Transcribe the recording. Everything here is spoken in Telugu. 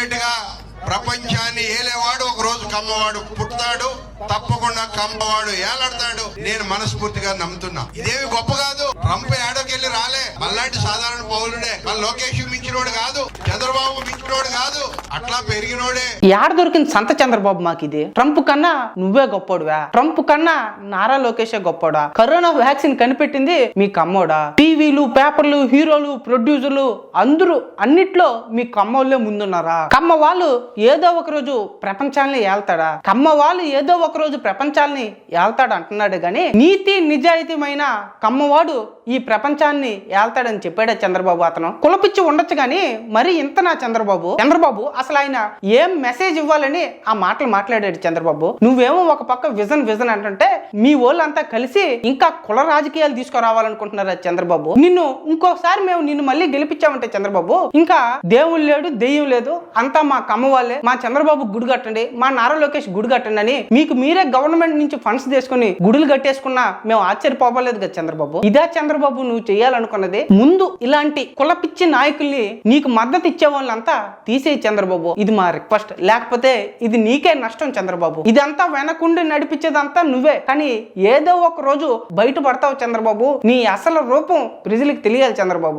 డెఫినెట్గా ప్రపంచాన్ని ఏలేవాడు ఒక రోజు కమ్మవాడు పుట్టుతాడు తప్పకుండా కమ్మవాడు ఏలాడతాడు. నేను మనస్ఫూర్తిగా నమ్ముతున్నా. ఇదేమి గొప్ప కాదు. ట్రంప్ ఏడోకెళ్ళి రాలే. మళ్ళాంటి సాధారణ పౌరుడే. మన లోకేష్ మించినోడు కాదు. చంద్రబాబు మించినోడు కాదు అట్లా పెరిగినోడే. యాడ దొరికింది సంత చంద్రబాబు మాకు ఇది? ట్రంప్ కన్నా నువ్వే గొప్పోడువా? ట్రంప్ కన్నా నారా లోకేషే గొప్పోడా? కరోనా వ్యాక్సిన్ కనిపెట్టింది మీ కమ్మోడా? టీవీలు పేపర్లు హీరోలు ప్రొడ్యూసర్లు అందరూ అన్నిట్లో మీ కమ్మోళ్ళే ముందున్నారా? కమ్మ వాళ్ళు ఏదో ఒక రోజు ప్రపంచాన్ని ఏల్తాడా కమ్మ వాళ్ళు ఏదో ఒక రోజు ప్రపంచాన్ని ఏల్తాడు అంటున్నాడు గాని నీతి నిజాయితీమైన కమ్మవాడు ఈ ప్రపంచాన్ని ఏల్తాడని చెప్పాడా చంద్రబాబు అతను? కులపిచ్చి ఉండొచ్చు గాని మరి ఇంత నా చంద్రబాబు చంద్రబాబు? అసలు ఆయన ఏం మెసేజ్ ఇవ్వాలని ఆ మాటలు మాట్లాడాడు చంద్రబాబు? నువ్వేమో ఒక పక్క విజన్ విజన్ అంటుంటే మీ వాళ్ళంతా కలిసి ఇంకా కుల రాజకీయాలు తీసుకురావాలనుకుంటున్నారా చంద్రబాబు? నిన్ను ఇంకోసారి మేము నిన్ను మళ్ళీ గెలిపించామంటే చంద్రబాబు ఇంకా దేవుడు లేడు దెయ్యం లేదు అంతా మా కమ్మ వాళ్ళే. మా చంద్రబాబు గుడి కట్టండి మా నారా లోకేష్ గుడి కట్టండి అని మీకు మీరే గవర్నమెంట్ నుంచి ఫండ్స్ తీసుకుని గుడులు కట్టేసుకున్నా మేము ఆశ్చర్యపోవలేదు కదా చంద్రబాబు? ఇదే చంద్రబాబు నువ్వు చేయాలనుకున్నది ముందు ఇలాంటి కుల పిచ్చి నాయకుల్ని నీకు మద్దతు ఇచ్చే వాళ్ళంతా తీసేయి చంద్రబాబు. ఇది మా రిక్వెస్ట్ లేకపోతే ఇది నీకే నష్టం చంద్రబాబు. ఇదంతా వెనకుండి నడిపించేదంతా నువ్వే. కానీ ఏదో ఒక రోజు బయటపడతావు చంద్రబాబు. నీ అసలు రూపం ప్రజలకు తెలియాలి చంద్రబాబు.